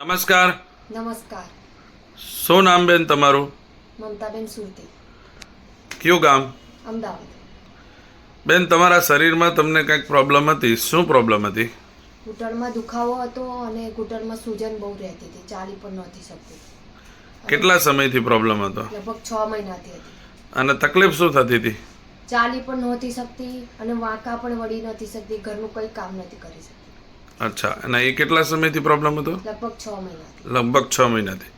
નમસ્કાર. નમસ્કાર. શું નામ બેન તમારું? મમતાબેન સુરતી. કયું ગામ? અમદાવાદ. બેન તમારા શરીરમાં તમને કંઈક પ્રોબ્લેમ હતી? શું પ્રોબ્લેમ હતી? ઘૂંટણમાં દુખાવો હતો અને ઘૂંટણમાં સૂજન બહુ રહેતી હતી. ચાલી પણ નહોતી શકતી. કેટલા સમયથી પ્રોબ્લેમ હતો? લગભગ છ મહિનાથી હતી. અને તકલીફ શું થતી હતી? ચાલી પણ નહોતી શકતી અને વાંકા પણ વળી નથી શકતી. ઘરનું કંઈ કામ નથી કરી શકતી. અચ્છા અને એ કેટલા સમયથી પ્રોબ્લેમ હતો? લગભગ છ મહિનાથી. લગભગ છ મહિનાથી.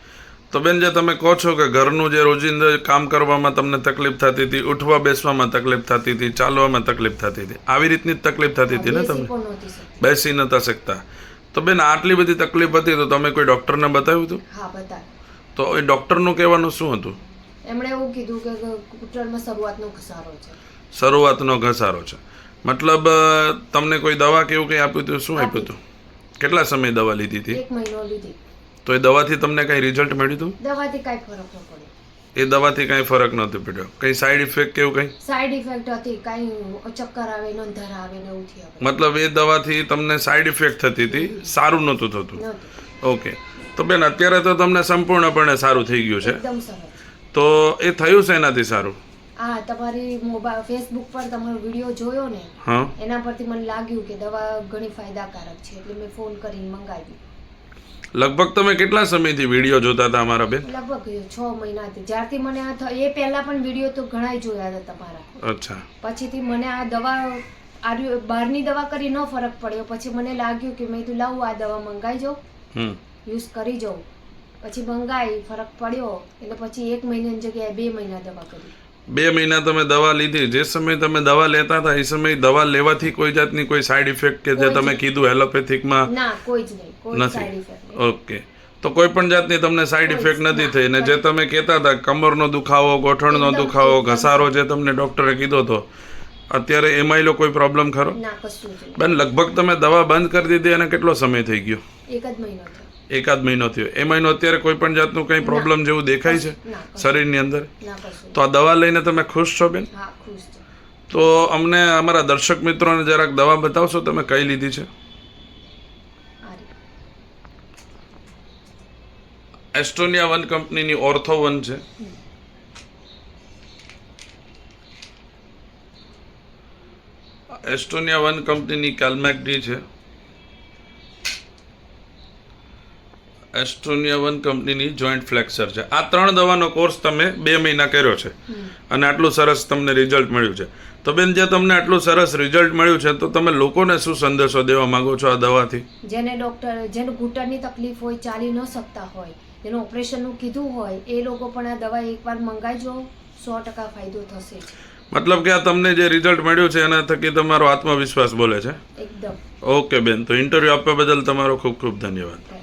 તો બેન જે તમે કહો છો કે ઘરનું જે રોજિંદા કામ કરવામાં તમને તકલીફ થતી હતી ઉઠવા બેસવામાં તકલીફ થતી હતી ચાલવામાં તકલીફ થતી હતી આવી રીતની જ તકલીફ થતી હતી ને તમને? બેસી નતા શકતા. તો બેન આટલી બધી તકલીફ હતી તો તમે કોઈ ડૉક્ટરને બતાવ્યું હતું? હા તો એ ડૉક્ટરનું કહેવાનું શું હતું? એમણે એવું કીધું કે ઘૂંટણમાં શરૂઆતનો ઘસારો છે. શરૂઆતનો ઘસારો છે. મતલબ તમને કોઈ દવા કે એવું કંઈ આપ્યું હતું? શું આપ્યું હતું? કેટલા સમય દવા લીધી હતી? એક મહિનો લીધી. તો એ દવાથી તમને કંઈ રિઝલ્ટ મળ્યું હતું? દવાથી કાંઈ ફરક ન પડ્યો. એ દવાથી કાંઈ ફરક નહોતો પડ્યો? કંઈ સાઈડ ઇફેક્ટ કે એવું કંઈ? સાઈડ ઇફેક્ટ હતી કાંઈ ચક્કર આવે ને અંધાર આવે ને એવું થયું. મતલબ એ દવાથી તમને સાઈડ ઇફેક્ટ થતી હતી? સારું નહોતું થતું? ઓકે. તો બેન અત્યારે તો તમને સંપૂર્ણપણે સારું થઈ ગયું છે. તો એ થયું છે એનાથી સારું? હા તમારી મોબાઈલ ફેસબુક પર તમારો વીડિયો જોયો ને એના પરથી મને લાગ્યું કે દવા ઘણી ફાયદાકારક છે એટલે મેં ફોન કરીને મંગાવી લગભગ તમે કેટલા સમયથી વીડિયો જોતા હતા અમારા બેન? લગભગ છ મહિનાથી. જ્યારથી મને આ એ પહેલા પણ વીડિયો તો ઘણા જોયા હતા તમારા. અચ્છા. પછીથી મને આ દવા આર્યુ બહારની દવા કરી ન ફરક પડ્યો. પછી મને લાગ્યું કે મેં તું લાવું આ દવા મંગાઈ જાઉં યુઝ કરી જાઉં. પછી મંગાઈ ફરક પડ્યો. એટલે પછી એક મહિનાની જગ્યાએ બે મહિના દવા કરી. બે મહિના તમે દવા લીધી જે સમયે તમે દવા લેતા હતા એ સમયે દવા લેવાથી કોઈ જાતની કોઈ સાઈડ ઇફેક્ટ કે જે તમે કીધું એલોપેથિકમાં નથી. ઓકે તો કોઈ પણ જાતની તમને સાઈડ ઇફેક્ટ નથી થઈ. ને જે તમે કહેતા હતા કમરનો દુખાવો ગોઠણનો દુખાવો ઘસારો જે તમને ડોક્ટરે કીધો હતો અત્યારે એમાંય લો કોઈ પ્રોબ્લેમ ખરો? બેન લગભગ તમે દવા બંધ કરી દીધી અને કેટલો સમય થઈ ગયો? એકાદ મહિનો થયો. એ મહિનો અત્યારે કોઈ પણ જાતનું કંઈ પ્રોબ્લેમ જેવું દેખાય છે? શરીરની અંદર? તો આ દવા લઈને તમે ખુશ છો બેન? તો અમને અમારા દર્શક મિત્રોને જરાક દવા બતાવશો તમે કઈ લીધી છે? એસ્ટ્રોનિયા એસ્ટોનિયા વન કંપનીની ઓર્થો વન છે. એસ્ટોનિયા વન કંપનીની કેલમેક ડી છે. એસ્ટોનિયા વન કંપનીની જોઈન્ટ ફ્લેક્સર છે. આ ત્રણ દવાનો કોર્સ તમે બે મહિના કર્યો છે. અને આટલું સરસ તમને રિઝલ્ટ મળ્યું છે. તો બેન જે તમને આટલું સરસ રિઝલ્ટ મળ્યું છે તો તમે લોકોને શું સંદેશો દેવા માંગો છો આ દવાથી? જેને ડોક્ટર જેને ઘૂંટણની તકલીફ હોય ચાલી ન શકતા હોય જેનું ઓપરેશનનું કીધું હોય એ લોકો પણ આ દવા એકવાર મંગાવજો સો ટકા ફાયદો થશે. મતલબ કે આ તમને જે રિઝલ્ટ મળ્યું છે એના થકી તમારો આત્મવિશ્વાસ બોલે છે? એકદમ. ઓકે બેન તો ઇન્ટરવ્યૂ આપવા બદલ તમારો ખૂબ ખૂબ ધન્યવાદ.